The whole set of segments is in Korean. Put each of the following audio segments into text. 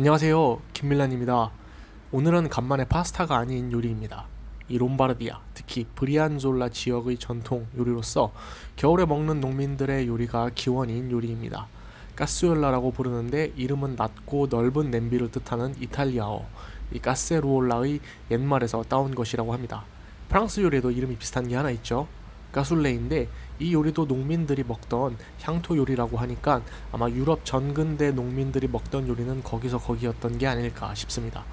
안녕하세요. 김밀란입니다. 오늘은 간만에 파스타가 아닌 요리입니다. 이 롬바르디아, 특히 브리안졸라 지역의 전통 요리로서 겨울에 먹는 농민들의 요리가 기원인 요리입니다. 가스올라라고 부르는데 이름은 낮고 넓은 냄비를 뜻하는 이탈리아어, 이 가세루올라의 옛말에서 따온 것이라고 합니다. 프랑스 요리에도 이름이 비슷한 게 하나 있죠. 가술레인데 이 요리도 농민들이 먹던 향토 요리라고 하니까 아마 유럽 전근대 농민들이 먹던 요리는 거기서 거기였던 게 아닐까 싶습니다.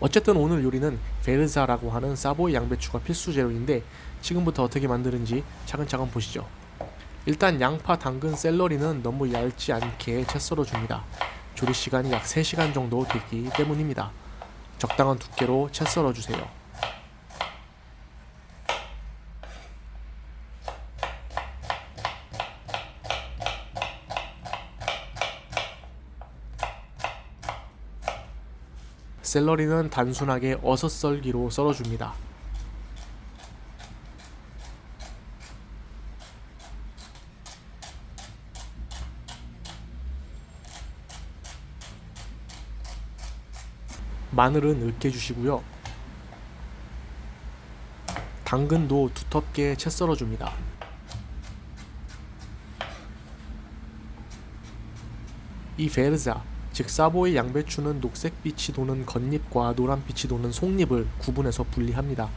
어쨌든 오늘 요리는 베르자라고 하는 사보이 양배추가 필수 재료인데 지금부터 어떻게 만드는지 차근차근 보시죠. 일단 양파, 당근, 샐러리는 너무 얇지 않게 채 썰어 줍니다. 조리 시간이 약 3시간 정도 되기 때문입니다. 적당한 두께로 채 썰어 주세요. 샐러리는 단순하게 어슷썰기로 썰어줍니다. 마늘은 으깨주시고요. 당근도 두텁게 채 썰어줍니다. 이 베르자, 즉 사보이 양배추는 녹색빛이 도는 겉잎과 노란빛이 도는 속잎을 구분해서 분리합니다.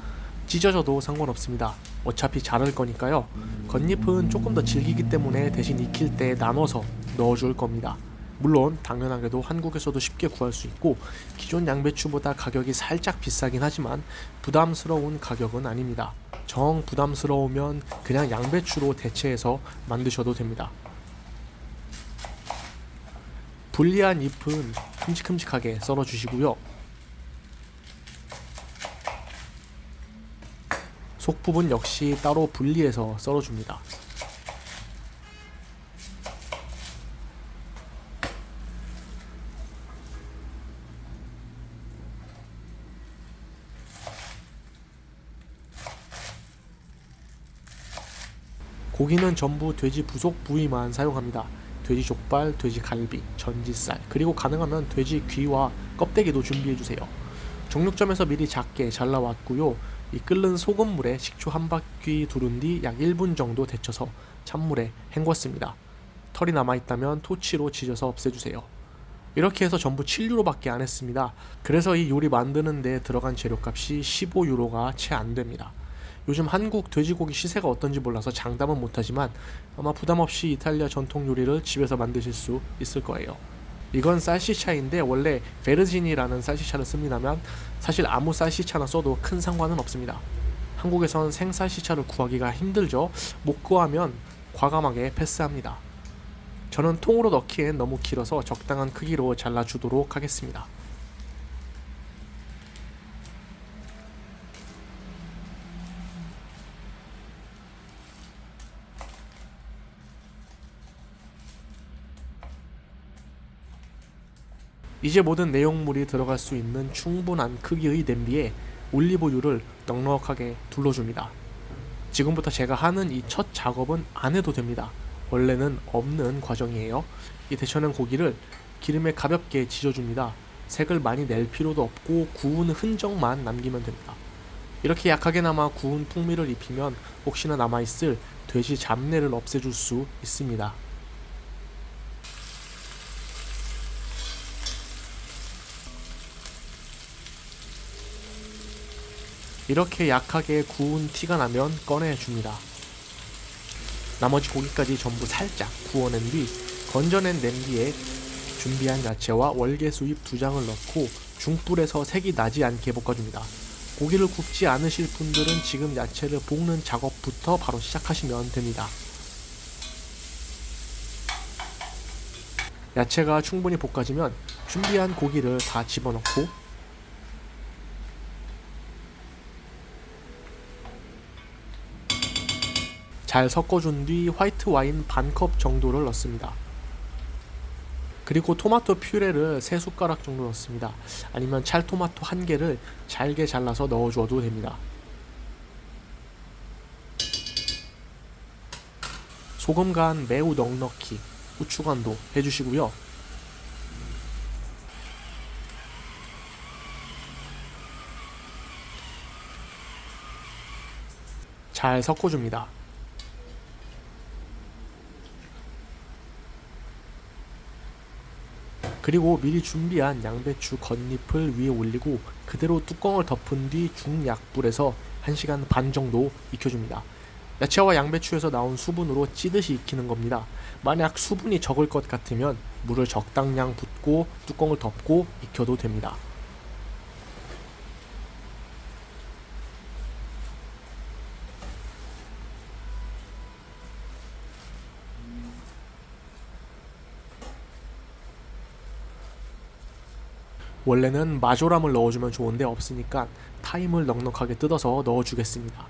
찢어져도 상관없습니다. 어차피 자를 거니까요. 겉잎은 조금 더 질기기 때문에 대신 익힐 때 나눠서 넣어줄 겁니다. 물론 당연하게도 한국에서도 쉽게 구할 수 있고 기존 양배추보다 가격이 살짝 비싸긴 하지만 부담스러운 가격은 아닙니다. 정 부담스러우면 그냥 양배추로 대체해서 만드셔도 됩니다. 분리한 잎은 큼직큼직하게 썰어 주시고요. 속 부분 역시 따로 분리해서 썰어 줍니다. 고기는 전부 돼지 부속 부위만 사용합니다. 돼지 족발, 돼지 갈비, 전지살, 그리고 가능하면 돼지 귀와 껍데기도 준비해 주세요. 정육점에서 미리 작게 잘라왔고요. 이 끓는 소금물에 식초 한 바퀴 두른 뒤 약 1분 정도 데쳐서 찬물에 헹궜습니다. 털이 남아있다면 토치로 지져서 없애주세요. 이렇게 해서 전부 7유로밖에 안 했습니다. 그래서 이 요리 만드는데 들어간 재료값이 15유로가 채 안 됩니다. 요즘 한국 돼지고기 시세가 어떤지 몰라서 장담은 못하지만 아마 부담 없이 이탈리아 전통 요리를 집에서 만드실 수 있을 거예요. 이건 쌀시차인데 원래 베르지니라는 쌀시차를 씁니다만 사실 아무 쌀시차나 써도 큰 상관은 없습니다. 한국에선 생쌀시차를 구하기가 힘들죠. 못 구하면 과감하게 패스합니다. 저는 통으로 넣기엔 너무 길어서 적당한 크기로 잘라 주도록 하겠습니다. 이제 모든 내용물이 들어갈 수 있는 충분한 크기의 냄비에 올리브유를 넉넉하게 둘러줍니다. 지금부터 제가 하는 이 첫 작업은 안 해도 됩니다. 원래는 없는 과정이에요. 이 데쳐낸 고기를 기름에 가볍게 지져줍니다. 색을 많이 낼 필요도 없고 구운 흔적만 남기면 됩니다. 이렇게 약하게나마 구운 풍미를 입히면 혹시나 남아있을 돼지 잡내를 없애줄 수 있습니다. 이렇게 약하게 구운 티가 나면 꺼내줍니다. 나머지 고기까지 전부 살짝 구워낸 뒤 건져낸 냄비에 준비한 야채와 월계수잎 두 장을 넣고 중불에서 색이 나지 않게 볶아줍니다. 고기를 굽지 않으실 분들은 지금 야채를 볶는 작업부터 바로 시작하시면 됩니다. 야채가 충분히 볶아지면 준비한 고기를 다 집어넣고 잘 섞어준 뒤 화이트 와인 반 컵 정도를 넣습니다. 그리고 토마토 퓨레를 3숟가락 정도 넣습니다. 아니면 찰토마토 한 개를 잘게 잘라서 넣어줘도 됩니다. 소금 간 매우 넉넉히 후추 간도 해주시고요. 잘 섞어줍니다. 그리고 미리 준비한 양배추 겉잎을 위에 올리고 그대로 뚜껑을 덮은 뒤 중약불에서 1시간 반 정도 익혀줍니다. 야채와 양배추에서 나온 수분으로 찌듯이 익히는 겁니다. 만약 수분이 적을 것 같으면 물을 적당량 붓고 뚜껑을 덮고 익혀도 됩니다. 원래는 마조람을 넣어주면 좋은데 없으니까 타임을 넉넉하게 뜯어서 넣어주겠습니다.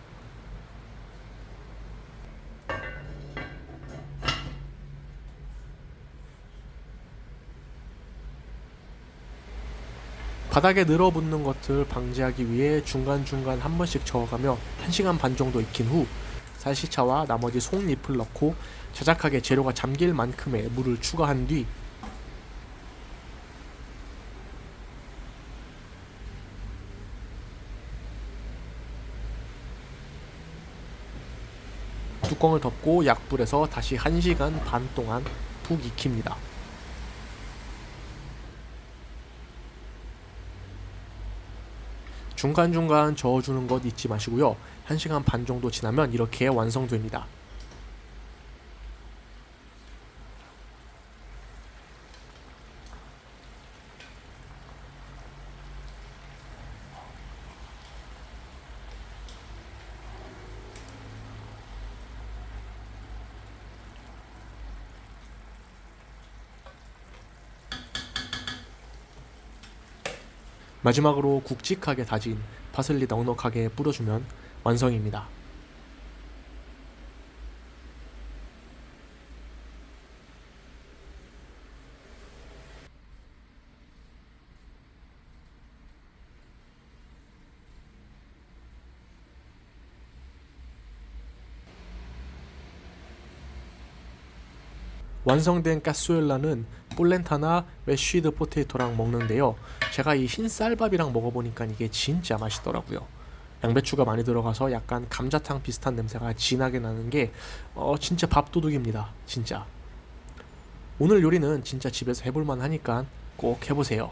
바닥에 늘어붙는 것을 방지하기 위해 중간중간 한 번씩 저어가며 1시간 반 정도 익힌 후 살시차와 나머지 속잎을 넣고 자작하게 재료가 잠길 만큼의 물을 추가한 뒤 뚜껑을 덮고 약불에서 다시 1시간 반 동안 푹 익힙니다. 중간중간 저어주는 것 잊지 마시고요. 1시간 반 정도 지나면 이렇게 완성됩니다. 마지막으로 굵직하게 다진 파슬리 넉넉하게 뿌려주면 완성입니다. 완성된 까스올라는 볼렌타나 메쉬드 포테이토랑 먹는데요. 제가 이 흰 쌀밥이랑 먹어보니까 이게 진짜 맛있더라고요. 양배추가 많이 들어가서 약간 감자탕 비슷한 냄새가 진하게 나는 게 어, 진짜 밥도둑입니다. 진짜. 오늘 요리는 진짜 집에서 해볼만 하니까 꼭 해보세요.